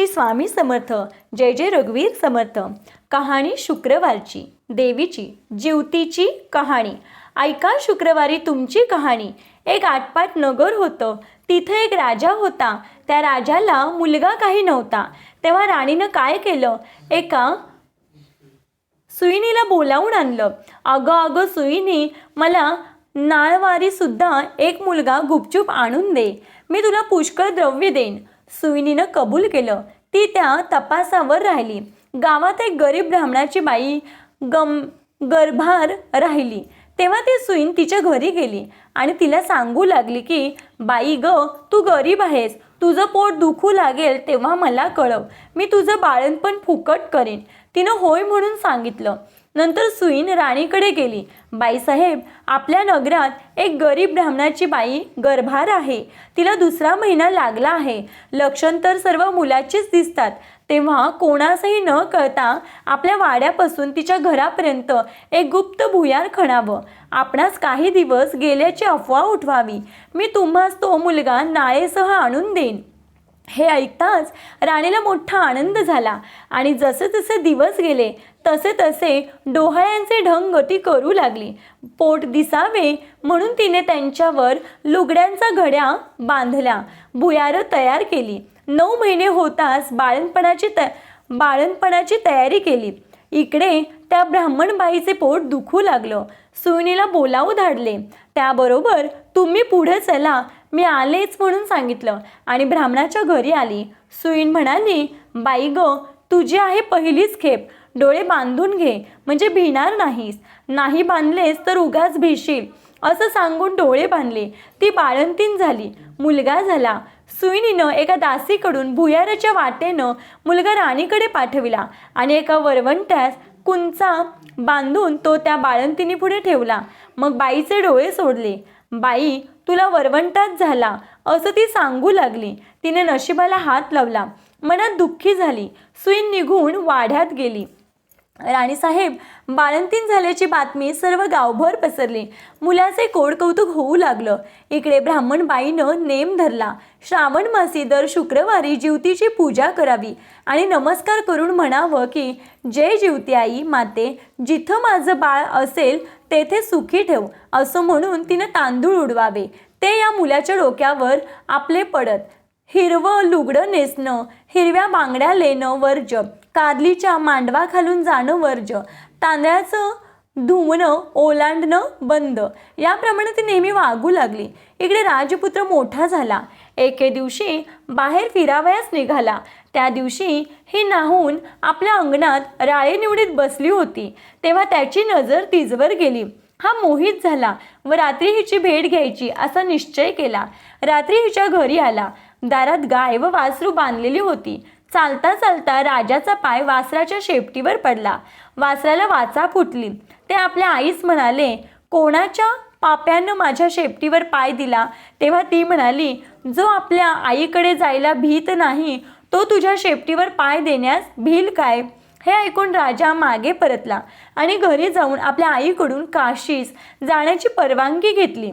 श्री स्वामी समर्थ जय जय रघुवीर समर्थ. कहाणी शुक्रवारची देवीची जीवतीची कहाणी. ऐका शुक्रवारी तुमची कहाणी. एक आटपाट नगर होतं. तिथे एक राजा होता. त्या राजाला मुलगा काही नव्हता. तेव्हा राणीनं काय केलं? एका सुईणीला बोलावून आणलं. अगं अगं सुईणी मला नाळवारी सुद्धा एक मुलगा गुपचूप आणून दे. मी तुला पुष्कळ द्रव्य देईन. सुईनीनं कबूल केलं. ती त्या तपासावर राहिली. गावात एक गरीब ब्राह्मणाची बाई गम गर्भार राहिली. तेव्हा ती सुईन तिच्या घरी गेली आणि तिला सांगू लागली की बाई ग तू गरीब आहेस. तुझं पोट दुखू लागेल तेव्हा मला कळव. मी तुझं बाळणपण फुकट करेन. तिनं होय म्हणून सांगितलं. नंतर सुईन राणीकडे गेली. बाईसाहेब आपल्या नगरात एक गरीब ब्राह्मणाची बाई गर्भार आहे. तिला दुसरा महिना लागला आहे. लक्षण तर सर्व मुलाचीच दिसतात. तेव्हा कोणासही न कळता आपल्या वाड्यापासून तिच्या घरापर्यंत एक गुप्त भुयार खणावं. आपणास काही दिवस गेल्याची अफवा उठवावी. मी तुम्हास तो मुलगा नाळेसह आणून देईन. हे ऐकताच राणीला मोठा आनंद झाला. आणि जसे जसे दिवस गेले तसे तसे डोहाळ्यांचे ढंग ती करू लागली. पोट दिसावे म्हणून तिने त्यांच्यावर लुगड्यांचा घड्या बांधल्या. भुयारं तयार केली. नऊ महिने होताच बाळणपणाची त बाळणपणाची तयारी केली. इकडे त्या ब्राह्मण बाईचे पोट दुखू लागलं. सुईणीला बोलावू धाडले. त्याबरोबर तुम्ही पुढे चला मी आलेच म्हणून सांगितलं. आणि ब्राह्मणाच्या घरी आली. सुईन म्हणाली बाई ग तुझी आहे पहिलीच खेप. डोळे बांधून घे. म्हणजे भिणार नाहीस. नाही बांधलेस तर उगाच भिशील. असं सांगून डोळे बांधले. ती बाळंतीन झाली. मुलगा झाला. सुईनीनं एका दासीकडून भुयाराच्या वाटेनं मुलगा राणीकडे पाठविला आणि एका वरवंट्यास कुंचा बांधून तो त्या बाळंतीनी पुढे ठेवला. मग बाईचे डोळे सोडले. बाई तुला वरवंटाच झाला. असं ती सांगू लागली. तिने नशिबाला हात लावला. मनात दुःखी झाली. सुई निघून वाढ्यात गेली. राणीसाहेब बाळंतीन झाल्याची बातमी सर्व गावभर पसरली. मुलाचे कोड कौतुक होऊ लागलं. इकडे ब्राह्मण बाईनं नेम धरला. श्रावण मासी दर शुक्रवारी जीवतीची पूजा करावी आणि नमस्कार करून म्हणावं की जय जीवती आई माते जिथं माझं बाळ असेल तेथे सुखी ठेव असं म्हणून तिनं तांदूळ उडवावे. ते या मुलाच्या डोक्यावर आपले पडत. हिरवं लुगडं नेसणं हिरव्या बांगड्या लेणं वर्ज कारलीच्या मांडवा खालून जाणं वर्ज तांदळाचं धुवणं ओलांडणं बंद. याप्रमाणे ती नेहमी वागू लागली. इकडे राजपुत्र मोठा झाला. एके दिवशी बाहेर फिरावयास निघाला. त्या दिवशी ही नाहून आपल्या अंगणात राळे निवडीत बसली होती. तेव्हा त्याची नजर तिजवर गेली. हा मोहित झाला व रात्री हिची भेट घ्यायची असा निश्चय केला. रात्री हिच्या घरी आला. दारात गाय व वासरू बांधलेली होती. चालता चालता राजाचा पाय वासराच्या शेपटीवर पडला. वासराला वाचा फुटली. ते आपल्या आईस म्हणाले कोणाच्या पाप्यानं माझ्या शेपटीवर पाय दिला? तेव्हा ती म्हणाली जो आपल्या आईकडे जायला भीत नाही तो तुझ्या शेपटीवर पाय देण्यास भील काय? हे ऐकून राजा मागे परतला आणि घरी जाऊन आपल्या आईकडून काशीस जाण्याची परवानगी घेतली.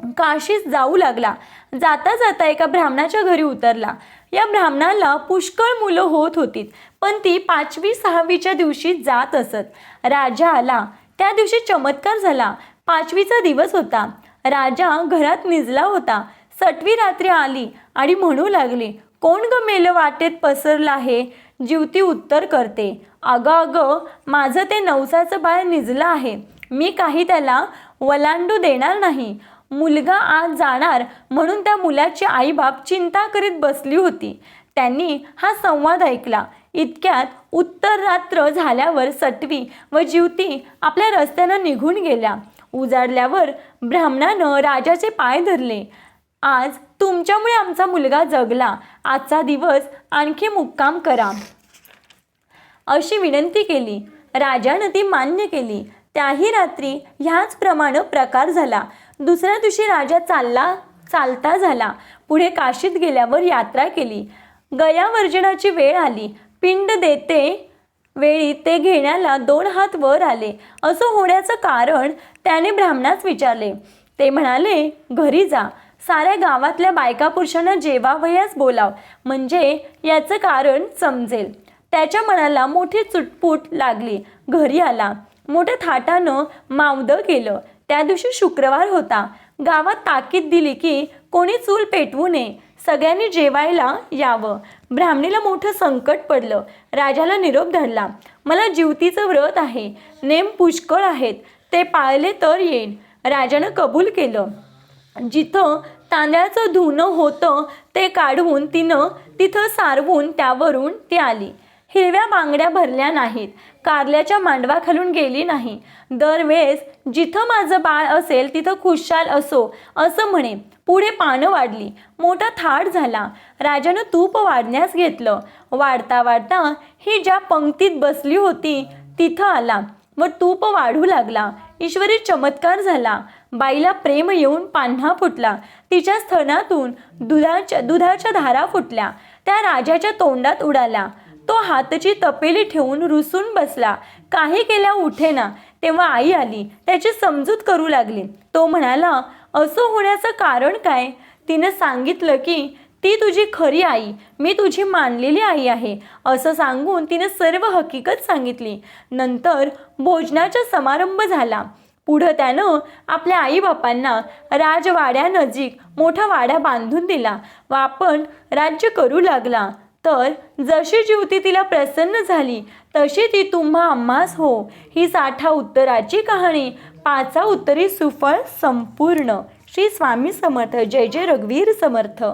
काशीस जाऊ लागला. जाता जाता एका ब्राह्मणाच्या घरी उतरला. या ब्राह्मणाला पुष्कळ मुलं होत होती पण ती पाचवी सहावीच्या दिवशी जात असत. राजा आला. त्या दिवशी चमत्कार झाला. पाचवीचा दिवस होता. राजा घरात निजला होता. सटवी रात्री आली आणि म्हणू लागली कोण ग मेलं वाटेत पसरलं आहे जीवती उत्तर करते. अगं अगं माझं ते नवसाचं बाळ निजलं आहे. मी काही त्याला वलांडू देणार नाही. मुलगा आज जाणार म्हणून त्या मुलाची आईबाप चिंता करीत बसली होती. त्यांनी हा संवाद ऐकला. इतक्यात उत्तर रात्र झाल्यावर सटवी व जीवती आपल्या रस्त्यानं निघून गेल्या. उजाडल्यावर ब्राह्मणानं राजाचे पाय धरले. आज तुमच्यामुळे आमचा मुलगा जगला. आजचा दिवस आणखी मुक्काम करा. अशी विनंती केली. राजानं ती मान्य केली. त्याही रात्री ह्याचप्रमाणे प्रकार झाला. दुसऱ्या दिवशी राजा चालला चालता झाला. पुढे काशीत गेल्यावर यात्रा केली. गयावर्जनाची वेळ आली. पिंड देते वेळी ते घेण्याला दोन हात वर आले. असं होण्याचं कारण त्याने ब्राह्मणास विचारले. ते म्हणाले घरी जा. साऱ्या गावातल्या बायका पुरुषांना जेवावयास बोलाव. म्हणजे याचं कारण समजेल. त्याच्या मनाला मोठी चुटपूट लागली. घरी आला. मोठ्या थाटानं मावदं केलं त्या दिवशी शुक्रवार होता. गावात ताकीद दिली की कोणी चूल पेटवू नये. सगळ्यांनी जेवायला यावं. ब्राह्मणीला मोठं संकट पडलं. राजाला निरोप धरला. मला जीवतीचं व्रत आहे. नेम पुष्कळ आहेत. ते पाळले तर येईन. राजानं कबूल केलं. जिथं तांदळाचं धुणं होतं ते काढून तिनं तिथं सारवून त्यावरून ती आली. हिरव्या बांगड्या भरल्या नाहीत. कारल्याच्या मांडवा खालून गेली नाही. दरवेळेस जिथं माझं बाळ असेल तिथं खुशाल असो असं म्हणे. पुढे पानं वाढली. मोठा थाट झाला. राजानं तूप वाढण्यास घेतलं. वाढता वाढता ही ज्या पंक्तीत बसली होती तिथं आला व तूप वाढू लागला. ईश्वरी चमत्कार झाला. बाईला प्रेम येऊन पान्हा फुटला. तिच्या स्तनातून दुधाच्या दुधाच्या धारा फुटल्या. त्या राजाच्या तोंडात उडाल्या तो हातची तपेली ठेवून रुसून बसला. काही केल्या उठेना. तेव्हा आई आली. त्याची समजूत करू लागली. तो म्हणाला असं होण्याचं कारण काय? तिनं सांगितलं की ती तुझी खरी आई. मी तुझी मानलेली आई आहे. असं सांगून तिने सर्व हकीकत सांगितली. नंतर भोजनाचा समारंभ झाला. पुढं त्यानं आपल्या आईबापांना राजवाड्यानजीक मोठा वाडा बांधून दिला व आपण राज्य करू लागला. तर जशी जीवती तिला प्रसन्न झाली तशी ती तुम्हा आम्हास हो. ही साठा उत्तराची कहाणी पाचा उत्तरी सुफळ संपूर्ण. श्री स्वामी समर्थ. जय जय रघुवीर समर्थ.